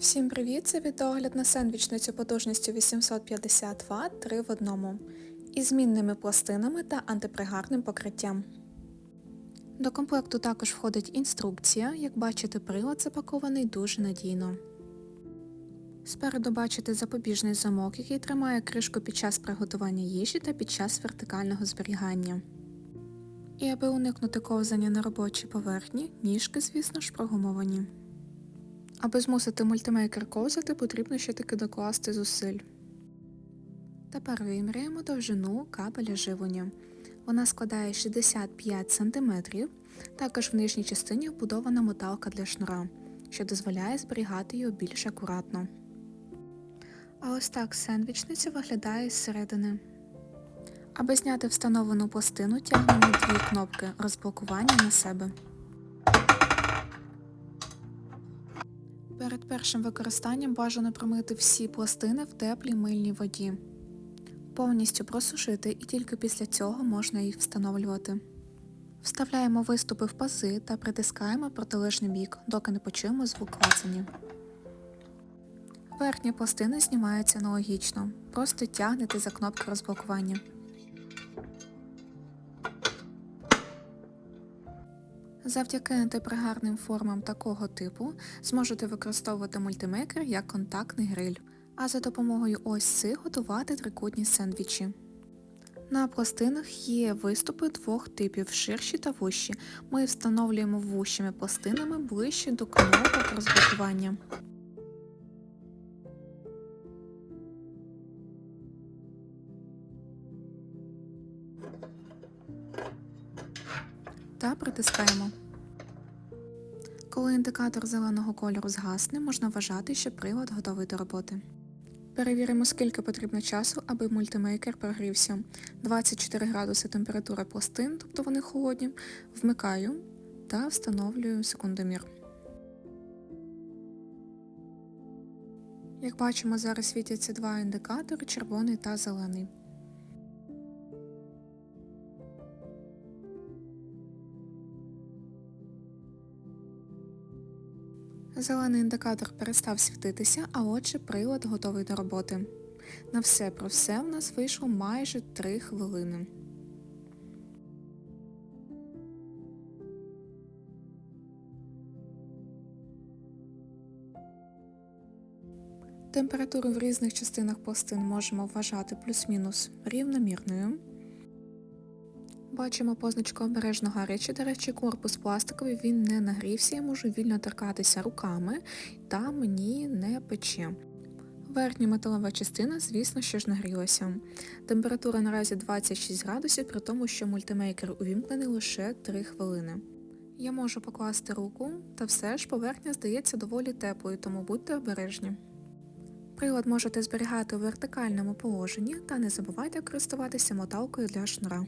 Всім привіт! Це відеогляд на сендвічницю потужністю 850 Вт 3 в одному із змінними пластинами та антипригарним покриттям. До комплекту також входить інструкція, як бачите, прилад запакований дуже надійно. Спереду бачите запобіжний замок, який тримає кришку під час приготування їжі та під час вертикального зберігання. І аби уникнути ковзання на робочій поверхні, ніжки, звісно ж, прогумовані. Аби змусити мультимейкер ковзати, потрібно ще таки докласти зусиль. Тепер виміряємо довжину кабеля живлення. Вона складає 65 см, також в нижній частині вбудована моталка для шнура, що дозволяє зберігати його більш акуратно. А ось так сендвічниця виглядає зсередини. Аби зняти встановлену пластину, тягнемо дві кнопки розблокування на себе. Перед першим використанням бажано промити всі пластини в теплій мильній воді. Повністю просушити і тільки після цього можна їх встановлювати. Вставляємо виступи в пази та притискаємо протилежний бік, доки не почуємо звук клацання. Верхні пластини знімаються аналогічно, просто тягнете за кнопки розблокування. Завдяки антипригарним формам такого типу зможете використовувати мультимейкер як контактний гриль, а за допомогою ось цих готувати трикутні сендвічі. На пластинах є виступи двох типів ширші та вущі. Ми встановлюємо вущими пластинами ближче до кнопок розблокування. Та притискаємо. Коли індикатор зеленого кольору згасне, можна вважати, що прилад готовий до роботи. Перевіримо, скільки потрібно часу, аби мультимейкер прогрівся. 24 градуси температура пластин, тобто вони холодні, вмикаю та встановлюю секундомір. Як бачимо, зараз світяться два індикатори червоний та зелений. Зелений індикатор перестав світитися, а отже прилад готовий до роботи. На все про все в нас вийшло майже 3 хвилини. Температуру в різних частинах пластин можемо вважати плюс-мінус рівномірною. Бачимо позначку обережно гаряче, до речі, корпус пластиковий, він не нагрівся, я можу вільно торкатися руками та мені не пече. Верхня металова частина, звісно, що ж нагрілася. Температура наразі 26 градусів, при тому, що мультимейкер увімкнений лише 3 хвилини. Я можу покласти руку, та все ж поверхня здається доволі теплою, тому будьте обережні. Прилад можете зберігати у вертикальному положенні та не забувайте користуватися моталкою для шнура.